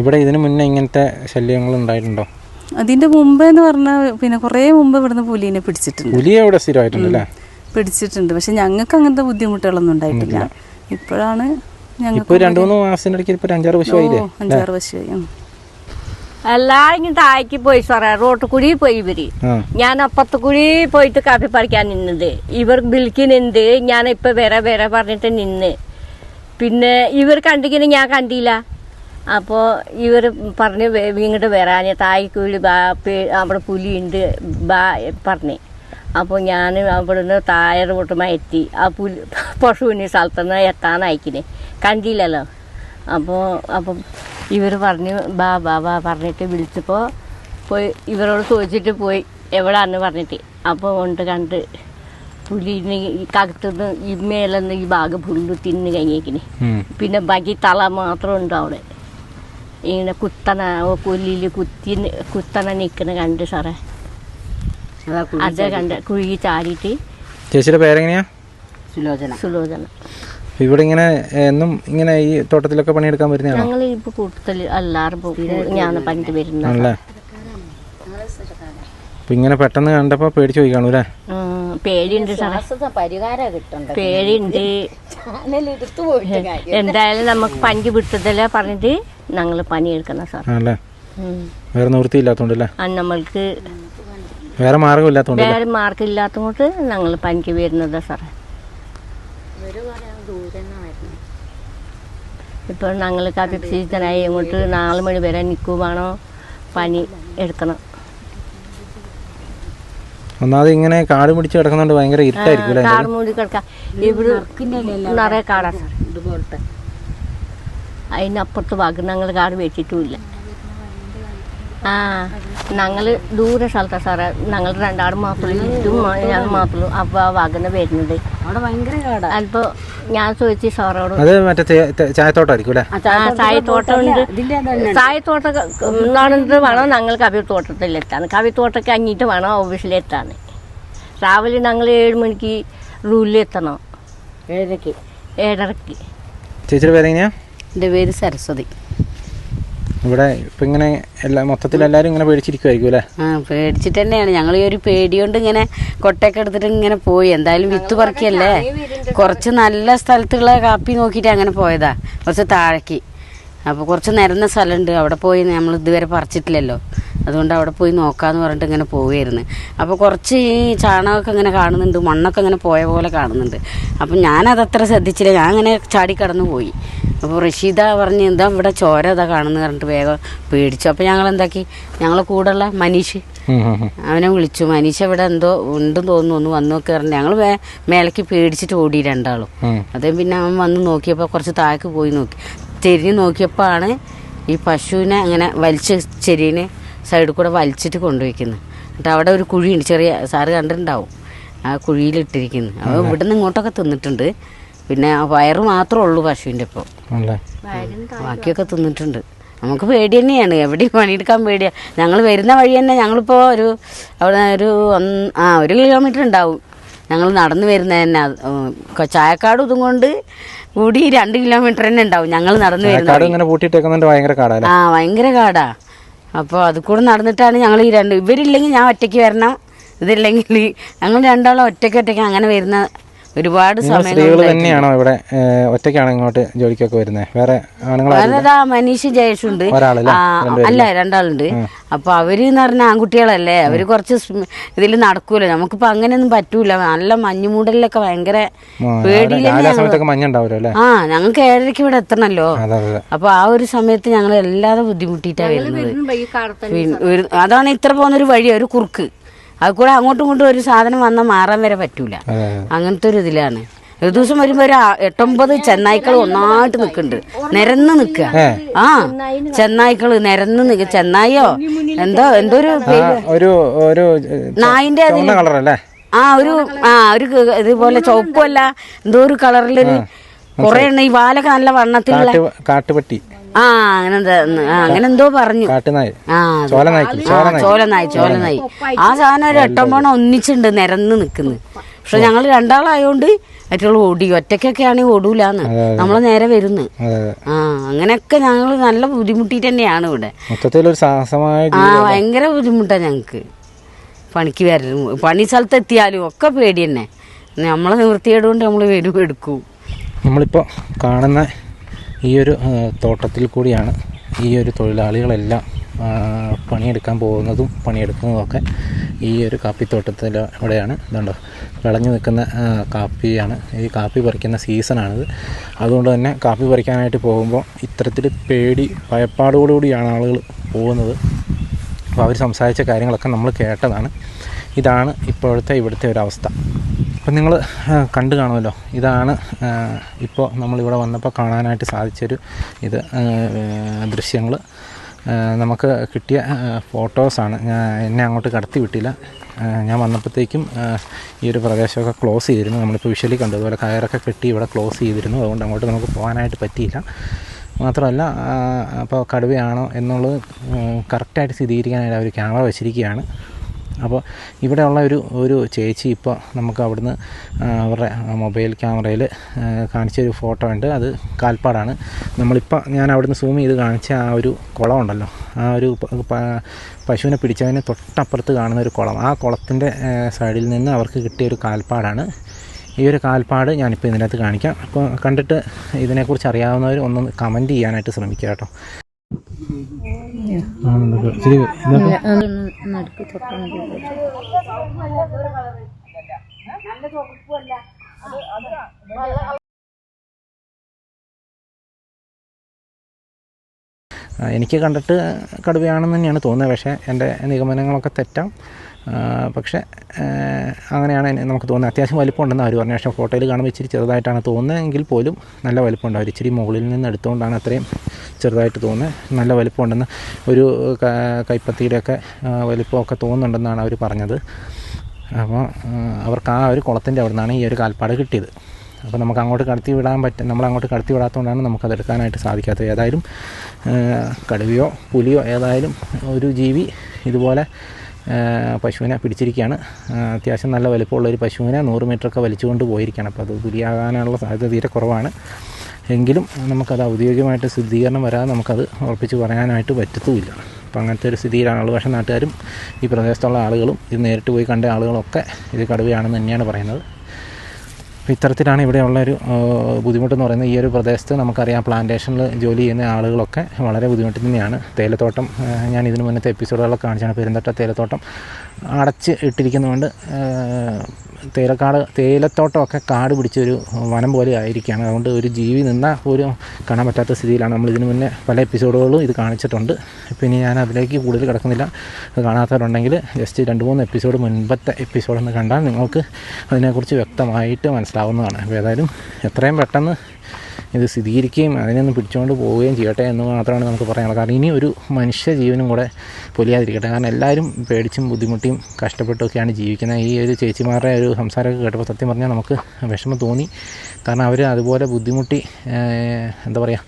ഇവിടെ ഇതിനു മുന്നേ ഇങ്ങനത്തെ ശല്യങ്ങൾ ഉണ്ടായിട്ടുണ്ടോ? അതിന്റെ മുമ്പ് എന്ന് പറഞ്ഞാൽ പിന്നെ കുറേ മുമ്പ് ഇവിടുന്ന് പുലിനെ പിടിച്ചിട്ടുണ്ട്. പുലി അവിടെ സ്ഥിരമായിട്ടുണ്ടല്ലേ പിടിച്ചിട്ടുണ്ട്. പക്ഷെ ഞങ്ങൾക്ക് അങ്ങനത്തെ ബുദ്ധിമുട്ടുകളൊന്നും ഉണ്ടായിട്ടില്ല. ഇപ്പോഴാണ് ഞങ്ങൾക്ക് ഇപ്പൊ രണ്ടു മൂന്ന് അഞ്ചാറ് അഞ്ചാറ് വർഷമായി. ഉം. എല്ലാരും താഴേക്ക് പോയി സാറേ. റോട്ട് കൂടി പോയി ഇവർ. ഞാൻ അപ്പുറത്ത് കൂടി പോയിട്ട് കാപ്പി പറിക്കാൻ നിന്നത്. ഇവർ വിളിക്കുന്നുണ്ട് ഞാൻ ഇപ്പൊ വേറെ വേറെ പറഞ്ഞിട്ട് നിന്ന്. പിന്നെ ഇവർ കണ്ടിങ്ങനെ ഞാൻ കണ്ടില്ല. അപ്പോൾ ഇവർ പറഞ്ഞ് ഇങ്ങോട്ട് വരാൻ തായ്ക്കൂലി ബാ അവിടെ പുലിയുണ്ട് ബാ പറഞ്ഞ്. അപ്പോൾ ഞാൻ അവിടുന്ന് താഴെ റോട്ടുമായി എത്തി. ആ പുലി പശുവിന് സ്ഥലത്തുനിന്ന് എത്താൻ അയക്കിനെ കണ്ടില്ലല്ലോ? അപ്പോൾ അപ്പം ഇവർ പറഞ്ഞു ബാ ബാ ബാ പറഞ്ഞിട്ട് വിളിച്ചപ്പോൾ പോയി ഇവരോട് ചോദിച്ചിട്ട് പോയി എവിടാന്ന് പറഞ്ഞിട്ട്. അപ്പോൾ കൊണ്ട് കണ്ട് പുലിന് ഈ കകത്തുനിന്ന് ഈ മേലെന്ന് ഈ ഭാഗം ഫുള്ള് തിന്ന് കഴിഞ്ഞേക്കിന്. പിന്നെ ബാക്കി തല മാത്രം ഉണ്ട് അവിടെ. ഇങ്ങനെ കുത്തന കുലിയിൽ കുത്തി കുത്തന നിൽക്കുന്ന കണ്ട് സാറേ. അതാ കണ്ട് കുഴി ചാടിയിട്ട് ചേച്ചിയുടെ പേരെങ്ങനെയാ? സുലോചന. സുലോചന. ഇവിടെ ഇങ്ങനെ എന്നും ഇങ്ങനെ ഈ തോട്ടത്തിലൊക്കെ പണിയെടുക്കാൻ വരുന്ന ഞങ്ങൾ ഇപ്പോൾ കൂട്ടത്തിൽ എല്ലാവരും പോകും ഞാൻ പണിക്ക് വരുന്നത്. ഇങ്ങനെ പെട്ടെന്ന് കണ്ടപ്പോ പേടിച്ചു പോയി കാണൂല്ലേ? ഉം, പേടിയുണ്ട് സാറേ. പരിഹാരം കിട്ടണ്ട. പേടിയുണ്ട്. എന്തായാലും നമുക്ക് പഞ്ച് വിട്ടതല്ല പറഞ്ഞിട്ട് ഞങ്ങൾ പണിയെടുക്കണം സാർ. വേറെ നിവൃത്തിയില്ലാത്തോണ്ടല്ലേ നമ്മൾക്ക് വേറെ മാർഗമില്ലാത്തോണ്ട് വേറെ മാർക്കില്ലാത്തതുകൊണ്ട് ഞങ്ങൾ പനിക്ക് വരുന്നത് സാറേ. ഇപ്പോൾ ഞങ്ങൾക്ക് അഭിപ്രായ സീസണായി ഇങ്ങോട്ട് നാല് മണി വരെ നിൽക്കുവാണോ പനി എടുക്കണം. ഒന്നാമത് ഇങ്ങനെ കാട് പിടിച്ച് കിടക്കുന്നോണ്ട് ഭയങ്കര ഇരുട്ടായിരിക്കും അല്ലേ? കാട് മൂടി കിടക്കാം. ഇവിടെ നിറയെ കാടാ സാർ ഇതുപോലത്തെ. അതിനപ്പുറത്ത് ഭാഗം ഞങ്ങൾ കാട് വെച്ചിട്ടുമില്ല. ആ. ഞങ്ങൾ ദൂരെ സ്ഥലത്താ സാറേ. ഞങ്ങൾ രണ്ടാട് മാത്രമേ ഇതും ഞാൻ മാത്രമേ അപ്പോൾ ആ വാഗന വരുന്നത് അവിടെ ഭയങ്കര കാടാ. അപ്പോൾ ഞാൻ ചോദിച്ചു സാറോട് അത് മറ്റേ ഞങ്ങൾ കവി തോട്ടത്തിൽ അല്ലേ? കവി ചായത്തോട്ടമുണ്ട്. ചായത്തോട്ടം നടന്നിട്ട് വേണം ഞങ്ങൾ കവിത്തോട്ടത്തിലെത്താൻ കവിത്തോട്ടം കഴിഞ്ഞിട്ട് വേണം ഓഫീസിലെത്താൻ രാവിലെ ഞങ്ങൾ ഏഴ് മണിക്ക് റൂലിലെത്തണം ഏഴരക്ക്. ഏഴരക്ക്. ചേച്ചിയുടെ പേരെങ്ങനെയാ? എന്റെ പേര് സരസ്വതി. ഇവിടെ ഇപ്പൊ ഇങ്ങനെ എല്ലാ മൊത്തത്തിൽ എല്ലാരും ഇങ്ങനെ പേടിച്ചിരിക്കുമായിരിക്കും അല്ലേ? ആ പേടിച്ചിട്ട് തന്നെയാണ്. ഞങ്ങൾ ഈ ഒരു പേടി കൊണ്ട് ഇങ്ങനെ കൊട്ടയൊക്കെ എടുത്തിട്ട് ഇങ്ങനെ പോയി. എന്തായാലും വിത്ത് പറക്കിയല്ലേ കുറച്ച് നല്ല സ്ഥലത്തുള്ള കാപ്പി നോക്കിയിട്ട് അങ്ങനെ പോയതാ. കുറച്ച് താഴേക്ക്. അപ്പോൾ കുറച്ച് നിരന്ന സ്ഥലമുണ്ട്. അവിടെ പോയി നമ്മൾ ഇതുവരെ പറിച്ചിട്ടില്ലല്ലോ. അതുകൊണ്ട് അവിടെ പോയി നോക്കാമെന്ന് പറഞ്ഞിട്ട് ഇങ്ങനെ പോവുകയായിരുന്നു. അപ്പോൾ കുറച്ച് ഈ ചാണകമൊക്കെ ഇങ്ങനെ കാണുന്നുണ്ട്. മണ്ണൊക്കെ ഇങ്ങനെ പോയ പോലെ കാണുന്നുണ്ട്. അപ്പം ഞാനതത്ര ശ്രദ്ധിച്ചില്ല. ഞാൻ അങ്ങനെ ചാടി കടന്നു പോയി. അപ്പോൾ റഷീദ പറഞ്ഞ് എന്താ ഇവിടെ ചോര ഇതാ കാണുന്നു? പറഞ്ഞിട്ട് വേഗം പേടിച്ചു. അപ്പോൾ ഞങ്ങൾ എന്താക്കി? ഞങ്ങളെ കൂടെയുള്ള മനീഷ്. അവനെ വിളിച്ചു. മനീഷ് ഇവിടെ എന്തോ ഉണ്ടെന്ന് തോന്നുന്നു. ഒന്ന് വന്നു നോക്കി പറഞ്ഞു. ഞങ്ങൾ മേലേക്ക് പേടിച്ചിട്ട് ഓടി രണ്ടാളും. അതേ പിന്നെ അവൻ വന്ന് നോക്കിയപ്പോൾ കുറച്ച് താഴേക്ക് പോയി നോക്കി. തിരിഞ്ഞ് നോക്കിയപ്പോൾ ആണ് ഈ പശുവിനെ അങ്ങനെ വലിച്ച് ചെരീനെ സൈഡിൽ കൂടെ വലിച്ചിട്ട് കൊണ്ടുപോയിക്കുന്നത്. എന്നിട്ട് അവിടെ ഒരു കുഴിയുണ്ട് ചെറിയ സാറ് കണ്ടിട്ടുണ്ടാവും. ആ കുഴിയിലിട്ടിരിക്കുന്നു അവ ഇവിടെ നിന്ന് ഇങ്ങോട്ടൊക്കെ തിന്നിട്ടുണ്ട്. പിന്നെ ആ വയറ് മാത്രമേ ഉള്ളൂ പശുവിന്റെ ഇപ്പോൾ ബാക്കിയൊക്കെ തിന്നിട്ടുണ്ട്. നമുക്ക് പേടി തന്നെയാണ്. എവിടെയും പണിയെടുക്കാൻ പേടിയാണ് ഞങ്ങൾ വരുന്ന വഴി തന്നെ ഞങ്ങളിപ്പോൾ ഒരു അവിടെ ഒരു ഒന്ന് ആ ഒരു കിലോമീറ്റർ ഉണ്ടാവും. ഞങ്ങൾ നടന്നു വരുന്നത് തന്നെ. ചായക്കാട് ഇതും കൊണ്ട് കൂടി രണ്ട് കിലോമീറ്റർ തന്നെ ഉണ്ടാവും. ഞങ്ങൾ നടന്നു വരുന്നത്. ഇങ്ങനെ പൂട്ടിയിട്ടേക്കുന്നുണ്ട് ഭയങ്കര കാടല്ലേ ആ ഭയങ്കര കാടാ. അപ്പോൾ അത് കൂടെ നടന്നിട്ടാണ് ഞങ്ങൾ ഈ രണ്ട് ഇവരില്ലെങ്കിൽ ഞാൻ ഒറ്റയ്ക്ക് വരണം. ഇതില്ലെങ്കിൽ ഞങ്ങൾ രണ്ടാളും ഒറ്റയ്ക്ക് ഒറ്റയ്ക്ക് അങ്ങനെ വരുന്ന ഒരുപാട് സമയം സ്ത്രീകൾ തന്നെയാണോ ഇവിടെ ഒറ്റയ്ക്കാണ് ഇങ്ങോട്ട് ജോലിക്കൊക്കെ വരുന്നത് വേറെ ആണുങ്ങളാ മനീഷ് ജയേഷ് ഉണ്ട് അല്ല രണ്ടാളുണ്ട്. അപ്പൊ അവർ എന്ന് പറഞ്ഞ ആൺകുട്ടികളല്ലേ? അവർ കുറച്ച് ഇതിൽ നടക്കൂല. നമുക്കിപ്പോ അങ്ങനെയൊന്നും പറ്റൂല. നല്ല മഞ്ഞുമൂടലിലൊക്കെ ഭയങ്കര പേടിയില്ല ആ സമയത്തൊക്കെ മഞ്ഞ അല്ലേ? ആ ഞങ്ങൾക്ക് ഏഴരയ്ക്ക് ഇവിടെ എത്തണല്ലോ. അപ്പൊ ആ ഒരു സമയത്ത് ഞങ്ങൾ എല്ലാതെ ബുദ്ധിമുട്ടിട്ടാ വരുന്നത്. അതാണ് ഇത്ര പോകുന്ന ഒരു അതാണ് ഇത്ര പോകുന്നൊരു വഴി ഒരു കുറുക്ക്. അത് കൂടെ അങ്ങോട്ടും ഇങ്ങോട്ടും ഒരു സാധനം വന്നാൽ മാറാൻ വരെ പറ്റൂല. അങ്ങനത്തെ ഒരു ഇതിലാണ്. ഒരു ദിവസം വരുമ്പോ ഒരു എട്ടൊമ്പത് ചെന്നായ്ക്കൾ ഒന്നായിട്ട് നിൽക്കുന്നുണ്ട് നിരന്ന് നിൽക്കുക ആ ചെന്നായ്ക്കൾ നിരന്ന് നിൽക്കുക ചെന്നായോ എന്തോ എന്തോ ഒരു ഒരു നായിന്റെ കളറല്ലേ? ആ ഒരു ആ ഒരു ഇതുപോലെ ചുവപ്പല്ല എന്തോ ഒരു കളറിലൊരു കൊറേ എണ്ണ. ഈ വാലൊക്കെ നല്ല വണ്ണത്തിലുള്ള കാട്ട് കാട്ടുപട്ടി. ആ അങ്ങനെ അങ്ങനെ എന്തോ പറഞ്ഞു. ചോലനായി ചോലനായി. ആ സാധനം ഒരു എട്ടൊമ്പണം ഒന്നിച്ചുണ്ട് നിരന്ന് നിൽക്കുന്നു പക്ഷെ ഞങ്ങൾ രണ്ടാളായോണ്ട് മറ്റുള്ള ഓടി ഒറ്റയ്ക്കൊക്കെ ആണെങ്കിൽ ഓടൂലാന്ന് നമ്മളെ നേരെ വരുന്നു. ആ അങ്ങനെയൊക്കെ ഞങ്ങൾ നല്ല ബുദ്ധിമുട്ടിട്ട് തന്നെയാണ് ഇവിടെ ആ ഭയങ്കര ബുദ്ധിമുട്ടാണ് ഞങ്ങൾക്ക് പണിക്ക് വരലും പണി സ്ഥലത്ത് എത്തിയാലും ഒക്കെ പേടി തന്നെ നമ്മളെ നിവൃത്തിയേട് കൊണ്ട് നമ്മൾ വരും എടുക്കും. നമ്മളിപ്പോ കാണുന്ന ഈ ഒരു തോട്ടത്തിൽ കൂടിയാണ് ഈ ഒരു തൊഴിലാളികളെല്ലാം പണിയെടുക്കാൻ പോകുന്നതും പണിയെടുക്കുന്നതുമൊക്കെ ഈ ഒരു കാപ്പിത്തോട്ടത്തിൽ ഇവിടെയാണ് ഇതുണ്ടോ? വിളഞ്ഞു നിൽക്കുന്ന കാപ്പിയാണ്. ഈ കാപ്പി പറിക്കുന്ന സീസണാണിത്. അതുകൊണ്ട് തന്നെ കാപ്പി പറിക്കാനായിട്ട് പോകുമ്പോൾ ഇത്തരത്തിൽ പേടി ഭയപ്പാടോടുകൂടിയാണ് ആളുകൾ പോകുന്നത്. അപ്പോൾ അവർ സംസാരിച്ച കാര്യങ്ങളൊക്കെ നമ്മൾ കേട്ടതാണ്. ഇതാണ് ഇപ്പോഴത്തെ ഇവിടുത്തെ ഒരവസ്ഥ. അപ്പം നിങ്ങൾ കണ്ടു കാണുമല്ലോ. ഇതാണ് ഇപ്പോൾ നമ്മളിവിടെ വന്നപ്പോൾ കാണാനായിട്ട് സാധിച്ചൊരു ഇത് ദൃശ്യങ്ങൾ നമുക്ക് കിട്ടിയ ഫോട്ടോസാണ് ഞാൻ എന്നെ അങ്ങോട്ട് കടത്തി വിട്ടില്ല. ഞാൻ വന്നപ്പോഴത്തേക്കും ഈ ഒരു പ്രദേശമൊക്കെ ക്ലോസ് ചെയ്തിരുന്നു. നമ്മളിപ്പോൾ വിഷ്വലി കണ്ടു അതുപോലെ കയറൊക്കെ കെട്ടി ഇവിടെ ക്ലോസ് ചെയ്തിരുന്നു. അതുകൊണ്ട് അങ്ങോട്ട് നമുക്ക് പോകാനായിട്ട് പറ്റിയില്ല. മാത്രമല്ല അപ്പോൾ കടുവയാണോ എന്നുള്ളത് കറക്റ്റായിട്ട് സ്ഥിരീകരിക്കാനായിട്ട് അവർ ക്യാമറ വെച്ചിരിക്കുകയാണ്. അപ്പോൾ ഇവിടെയുള്ള ഒരു ഒരു ചേച്ചി ഇപ്പോൾ നമുക്ക് അവിടുന്ന് അവരുടെ മൊബൈൽ ക്യാമറയിൽ കാണിച്ചൊരു ഫോട്ടോ ഉണ്ട്. അത് കാൽപ്പാടാണ്. നമ്മളിപ്പോൾ ഞാൻ അവിടുന്ന് സൂം ചെയ്ത് കാണിച്ച ആ ഒരു കുളം ഉണ്ടല്ലോ. ആ ഒരു പശുവിനെ പിടിച്ചതിന് തൊട്ടപ്പുറത്ത് കാണുന്ന ഒരു കുളം. ആ കുളത്തിന്റെ സൈഡിൽ നിന്ന് അവർക്ക് കിട്ടിയ ഒരു കാൽപ്പാടാണ്. ഈ ഒരു കാൽപ്പാട് ഞാനിപ്പോൾ ഇതിനകത്ത് കാണിക്കാം. അപ്പോൾ കണ്ടിട്ട് ഇതിനെക്കുറിച്ച് അറിയാവുന്നവർ ഒന്ന് കമന്റ് ചെയ്യാനായിട്ട് ശ്രമിക്കുക കേട്ടോ. എനിക്ക് കണ്ടിട്ട് കടുവയാണെന്ന് തന്നെയാണ് തോന്നുന്നത്. പക്ഷേ എന്റെ നിഗമനങ്ങളൊക്കെ തെറ്റാം. പക്ഷേ അങ്ങനെയാണ് നമുക്ക് തോന്നുന്നത്. അത്യാവശ്യം വലിപ്പമുണ്ടെന്ന് അവർ പറഞ്ഞു. പക്ഷേ ഫോട്ടോയിൽ കാണുമ്പോൾ ഇച്ചിരി ചെറുതായിട്ടാണ് തോന്നുന്നതെങ്കിൽ പോലും നല്ല വലിപ്പമുണ്ട്. അവർ ഇച്ചിരി മുകളിൽ നിന്ന് എടുത്തുകൊണ്ടാണ് അത്രയും ചെറുതായിട്ട് തോന്നുന്നത്. നല്ല വലിപ്പമുണ്ടെന്ന് ഒരു കൈപ്പത്തിയുടെയൊക്കെ വലിപ്പമൊക്കെ തോന്നുന്നുണ്ടെന്നാണ് അവർ പറഞ്ഞത്. അപ്പോൾ അവർക്ക് ആ ഒരു കുളത്തിന്റെ അവിടെ നിന്നാണ് ഈ ഒരു കാൽപ്പാട് കിട്ടിയത്. അപ്പോൾ നമുക്ക് അങ്ങോട്ട് കടത്തി വിടാൻ പറ്റും നമ്മൾ അങ്ങോട്ട് കടത്തി വിടാത്തതുകൊണ്ടാണ് നമുക്ക് എടുക്കാനായിട്ട് സാധിക്കാത്തത്. ഏതായാലും കടുവയോ പുലിയോ ഏതായാലും ഒരു ജീവി ഇതുപോലെ പശുവിനെ പിടിച്ചിരിക്കുകയാണ്. അത്യാവശ്യം നല്ല വലിപ്പമുള്ള ഒരു പശുവിനെ നൂറ് മീറ്ററൊക്കെ വലിച്ചുകൊണ്ട് പോയിരിക്കുകയാണ്. അപ്പോൾ അത് പുലിയാകാനുള്ള സാധ്യത തീരെ കുറവാണ്. എങ്കിലും നമുക്കത് ഔദ്യോഗികമായിട്ട് സ്ഥിരീകരണം വരാതെ നമുക്കത് ഉറപ്പിച്ച് പറയാനായിട്ട് പറ്റത്തുമില്ല. അപ്പം അങ്ങനത്തെ ഒരു സ്ഥിതിയിലാണുള്ളത് പക്ഷേ നാട്ടുകാരും ഈ പ്രദേശത്തുള്ള ആളുകളും ഇത് നേരിട്ട് പോയി കണ്ട ആളുകളൊക്കെ ഇത് കടുവയാണെന്ന് തന്നെയാണ് പറയുന്നത്. അപ്പോൾ ഇത്തരത്തിലാണ് ഇവിടെയുള്ള ഒരു ബുദ്ധിമുട്ടെന്ന് പറയുന്നത്. ഈ ഒരു പ്രദേശത്ത് നമുക്കറിയാം പ്ലാന്റേഷനിൽ ജോലി ചെയ്യുന്ന ആളുകളൊക്കെ വളരെ ബുദ്ധിമുട്ടിൽ തന്നെയാണ് തേയിലത്തോട്ടം ഞാൻ ഇതിന് മുന്നത്തെ എപ്പിസോഡുകളൊക്കെ കാണിച്ചാണ് പെരുന്തട്ട തേയിലത്തോട്ടം അടച്ച് ഇട്ടിരിക്കുന്നതുകൊണ്ട് തേയിലക്കാട് തേയിലത്തോട്ടമൊക്കെ കാട് പിടിച്ചൊരു വനം പോലെ ആയിരിക്കുകയാണ്. അതുകൊണ്ട് ഒരു ജീവി നിന്ന പോലും കാണാൻ പറ്റാത്ത സ്ഥിതിയിലാണ് നമ്മൾ ഇതിന് മുന്നേ പല എപ്പിസോഡുകളും ഇത് കാണിച്ചിട്ടുണ്ട്. പിന്നെ ഞാൻ അതിലേക്ക് കൂടുതൽ കിടക്കുന്നില്ല. കാണാത്തവരുണ്ടെങ്കിൽ ജസ്റ്റ് രണ്ട് മൂന്ന് എപ്പിസോഡ് മുൻപത്തെ എപ്പിസോഡെന്ന് കണ്ടാൽ നിങ്ങൾക്ക് അതിനെക്കുറിച്ച് വ്യക്തമായിട്ട് മനസ്സിലാവുന്നതാണ്. അപ്പോൾ ഏതായാലും എത്രയും പെട്ടെന്ന് ഇത് സ്ഥിരീകരിക്കുകയും അതിനൊന്ന് പിടിച്ചുകൊണ്ട് പോവുകയും ചെയ്യട്ടെ എന്ന് മാത്രമാണ് നമുക്ക് പറയാനുള്ളത്. കാരണം ഇനി ഒരു മനുഷ്യ ജീവനും കൂടെ പൊലിയാതിരിക്കട്ടെ. കാരണം എല്ലാവരും പേടിച്ചും ബുദ്ധിമുട്ടിയും കഷ്ടപ്പെട്ടൊക്കെയാണ് ജീവിക്കുന്നത്. ഈ ഒരു ചേച്ചിമാരുടെ ഒരു സംസാരമൊക്കെ കേട്ടപ്പോൾ സത്യം പറഞ്ഞാൽ നമുക്ക് വിഷമം തോന്നി. കാരണം അവർ അതുപോലെ ബുദ്ധിമുട്ടി എന്താ പറയുക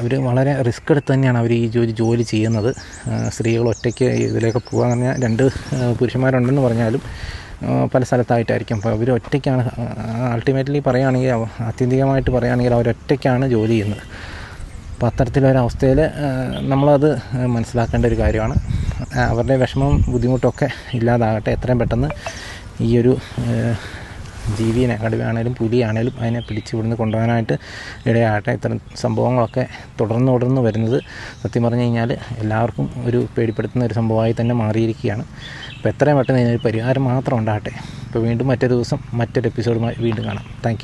അവർ വളരെ റിസ്ക് എടുത്ത് തന്നെയാണ് അവർ ഈ ജോലി ജോലി ചെയ്യുന്നത്. സ്ത്രീകൾ ഒറ്റയ്ക്ക് ഇതിലേക്ക് പോകാൻ പറഞ്ഞാൽ രണ്ട് പുരുഷന്മാരുണ്ടെന്ന് പറഞ്ഞാലും പല സ്ഥലത്തായിട്ടായിരിക്കും. അപ്പോൾ അവർ ഒറ്റയ്ക്കാണ് അൾട്ടിമേറ്റ്ലി പറയുകയാണെങ്കിൽ ആത്യന്തികമായിട്ട് പറയുകയാണെങ്കിൽ അവരൊറ്റയ്ക്കാണ് ജോലി ചെയ്യുന്നത്. അപ്പോൾ അത്തരത്തിലൊരവസ്ഥയിൽ നമ്മളത് മനസ്സിലാക്കേണ്ട ഒരു കാര്യമാണ്. അവരുടെ വിഷമവും ബുദ്ധിമുട്ടൊക്കെ ഇല്ലാതാകട്ടെ എത്രയും പെട്ടെന്ന് ഈ ഒരു ജീവിനെ കടുവയാണേലും പുലിയാണേലും അതിനെ പിടിച്ച് ഇവിടുന്ന് കൊണ്ടുപോകാനായിട്ട് ഇടയാകട്ടെ. ഇത്തരം സംഭവങ്ങളൊക്കെ തുടർന്ന് തുടർന്ന് വരുന്നത് സത്യം പറഞ്ഞു കഴിഞ്ഞാൽ എല്ലാവർക്കും ഒരു പേടിപ്പെടുത്തുന്ന ഒരു സംഭവമായി തന്നെ മാറിയിരിക്കുകയാണ്. അപ്പോൾ എത്രയും പെട്ടെന്ന് ഇതിനൊരു പരിഹാരം മാത്രം ഉണ്ടാകട്ടെ. അപ്പോൾ വീണ്ടും മറ്റൊരു ദിവസം മറ്റൊരു എപ്പിസോഡുമായി വീണ്ടും കാണാം. താങ്ക്